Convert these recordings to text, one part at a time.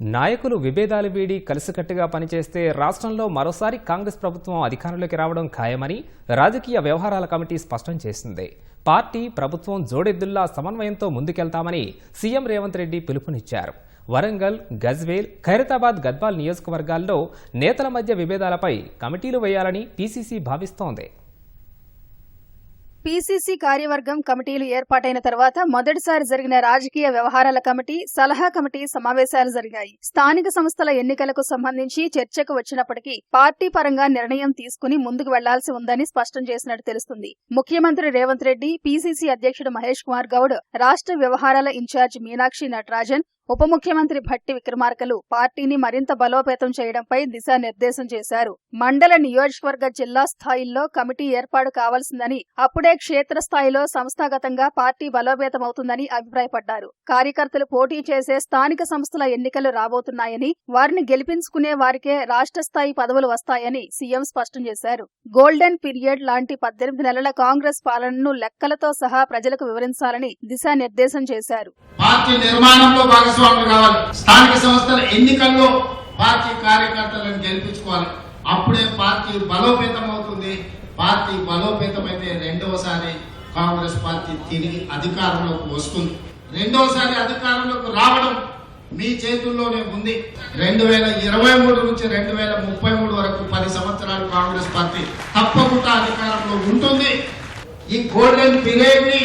నాయకులు విభేదాలు వీడి కలిసికట్టుగా పనిచేస్తే రాష్ట్రంలో మరోసారి కాంగ్రెస్ ప్రభుత్వం అధికారంలోకి రావడం ఖాయమని రాజకీయ వ్యవహారాల కమిటీ స్పష్టం చేసింది. పార్టీ ప్రభుత్వం జోడెద్దుల్లా సమన్వయంతో ముందుకెళ్తామని సీఎం రేవంత్ రెడ్డి పిలుపునిచ్చారు. వరంగల్ గజ్వేల్ ఖైరతాబాద్ గద్వాల్ నియోజకవర్గాల్లో నేతల మధ్య విభేదాలపై కమిటీలు వేయాలని పీసీసీ భావిస్తోంది. పీసీసీ కార్యవర్గం కమిటీలు ఏర్పాటైన తర్వాత మొదటిసారి జరిగిన రాజకీయ వ్యవహారాల కమిటీ సలహా కమిటీ సమావేశాలు జరిగాయి. స్థానిక సంస్థల ఎన్నికలకు సంబంధించి చర్చకు వచ్చినప్పటికీ పార్టీ పరంగా నిర్ణయం తీసుకుని ముందుకు వెళ్ళాల్సి ఉందని స్పష్టం చేసినట్టు తెలుస్తుంది. ముఖ్యమంత్రి రేవంత్ రెడ్డి పీసీసీ అధ్యక్షుడు మహేష్ కుమార్ గౌడ్ రాష్ట్ర వ్యవహారాల ఇన్ఛార్జ్ మీనాక్షి నటరాజన్ ఉప ముఖ్యమంత్రి భట్టి విక్రమార్కలు పార్టీని మరింత బలోపేతం చేయడంపై దిశానిర్దేశం చేశారు. మండల నియోజకవర్గ జిల్లా స్థాయిల్లో కమిటీ ఏర్పాటు కావాల్సిందని అప్పుడే క్షేత్రస్థాయిలో సంస్థాగతంగా పార్టీ బలోపేతమవుతుందని అభిప్రాయపడ్డారు. కార్యకర్తలు పోటీ చేసే స్థానిక సంస్థల ఎన్నికలు రాబోతున్నాయని వారిని గెలిపించుకునే వారికే రాష్ట్ర స్థాయి పదవులు వస్తాయని సీఎం స్పష్టం చేశారు. గోల్డెన్ పీరియడ్ లాంటి పద్దెనిమిది నెలల కాంగ్రెస్ పాలనను లెక్కలతో సహా ప్రజలకు వివరించాలని దిశానిర్దేశం చేశారు. పార్టీ నిర్మాణంలో భాగస్వాములు కావాలి స్థానిక సంస్థల ఎన్నికల్లో పార్టీ కార్యకర్తలను గెలిపించుకోవాలి. అప్పుడే పార్టీ బలోపేతం అవుతుంది పార్టీ బలోపేతమైతే రెండవసారి కాంగ్రెస్ పార్టీ తిరిగి అధికారంలోకి వస్తుంది. రెండవసారి అధికారంలోకి రావడం మీ చేతుల్లోనే ఉంది. రెండు వేల ఇరవై మూడు నుంచి రెండు వేల ముప్పై మూడు వరకు పది సంవత్సరాలు కాంగ్రెస్ పార్టీ తప్పకుండా అధికారంలో ఉంటుంది. ఈ గోల్డెన్ పీరియడ్ని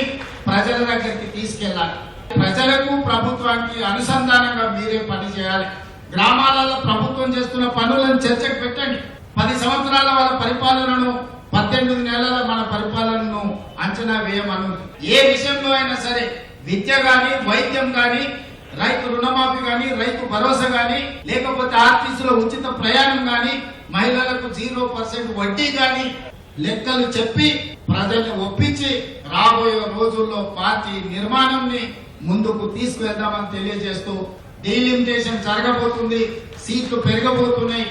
ప్రజల దగ్గరికి తీసుకెళ్ళాలి. ప్రజలకు ప్రభుత్వానికి అనుసంధానంగా మీరే పని చేయాలి. గ్రామాలలో ప్రభుత్వం చేస్తున్న పనులను చర్చకు పెట్టండి. పది సంవత్సరాల వాళ్ళ పరిపాలనను పద్దెనిమిది నెలల మన పరిపాలనను అంచనా వేయమను ఏ విషయంలో అయినా సరే విద్య గాని వైద్యం గాని రైతు రుణమాఫీ గాని రైతు భరోసా గాని లేకపోతే ఆర్టీసీలో ఉచిత ప్రయాణం గాని మహిళలకు జీరో పర్సెంట్ వడ్డీ గాని లెక్కలు చెప్పి ప్రజల్ని ఒప్పించి రాబోయే రోజుల్లో పార్టీ నిర్మాణంని ముందుకు తీసుకువెళ్దామని తెలియజేస్తూ డీలిమిటేషన్ జరగబోతుంది సీట్లు పెరగబోతున్నాయి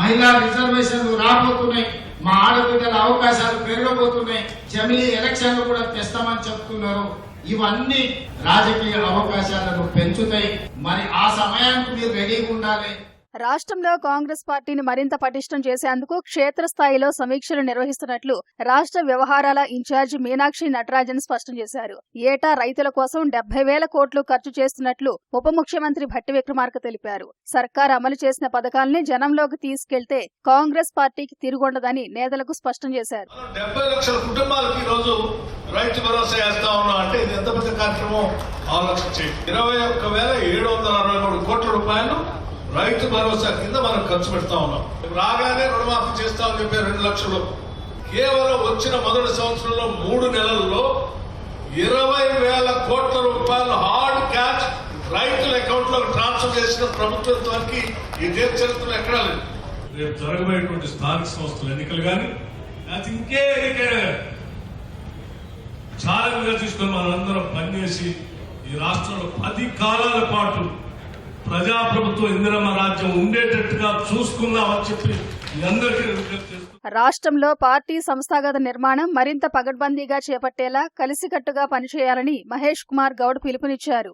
మహిళా రిజర్వేషన్లు రాబోతున్నాయి మా ఆడబిడ్డల అవకాశాలు పెరగబోతున్నాయి జమిలీ ఎలక్షన్లు కూడా తెస్తామని చెప్తున్నారు. ఇవన్నీ రాజకీయ అవకాశాలను పెంచుతాయి. మరి ఆ సమయానికి మీరు రెడీగా ఉండాలి. రాష్ట్రంలో కాంగ్రెస్ పార్టీని మరింత పటిష్టం చేసేందుకు క్షేత్రస్థాయిలో సమీక్షలు నిర్వహిస్తున్నట్లు రాష్ట్ర వ్యవహారాల ఇన్ఛార్జి మీనాక్షి నటరాజన్ స్పష్టం చేశారు. ఏటా రైతుల కోసం డెబ్బై వేల కోట్లు ఖర్చు చేస్తున్నట్లు ఉప ముఖ్యమంత్రి భట్టి విక్రమార్క తెలిపారు. సర్కార్ అమలు చేసిన పథకాల్ని జనంలోకి తీసుకెళ్తే కాంగ్రెస్ పార్టీకి తిరుగుండదని నేతలకు స్పష్టం చేశారు. లక్షల రోజు రైతు భరోసా వేస్తా ఉన్నాం అంటే ఇది ఎంత పెద్ద కార్యక్రమం ఆలోచించి ఇరవై ఒక్క వేల ఏడు వందల అరవై మూడు కోట్ల రూపాయలు రైతు భరోసా కింద మనం ఖర్చు పెడతా ఉన్నాం. రాగానే రుణమాఫీ చేస్తామని చెప్పి రెండు లక్షలు. కేవలం వచ్చిన మొదటి సంవత్సరంలో మూడు నెలల్లో ఇరవై వేల కోట్ల రూపాయలు హార్డ్ క్యాష్ రైతుల అకౌంట్లో ట్రాన్స్ఫర్ చేసిన ప్రభుత్వానికి ఈ దేశ చరిత్రలో ఎక్కడా లేదు. రేపు జరగబోయేటువంటి స్థానిక సంస్థల ఎన్నికలు కానీ లేకపోతే ఇంకే ఎన్నికైనా కానీ ఛాలెంజ్గా తీసుకొని మనందరం పనిచేసి ఈ రాష్ట్రంలో పది కాలాల పాటు ప్రజాప్రభుత్వం ఇందిరమ్మ రాజ్యం ఉండేటట్టుగా చూసుకుందామని చెప్పి మీ అందరికీ విజ్ఞప్తి రాష్ట్రంలో పార్టీ సంస్థాగత నిర్మాణం మరింత పగడ్బందీగా చేపట్టేలా కలిసికట్టుగా పనిచేయాలని మహేష్ కుమార్ గౌడ్ పిలుపునిచ్చారు.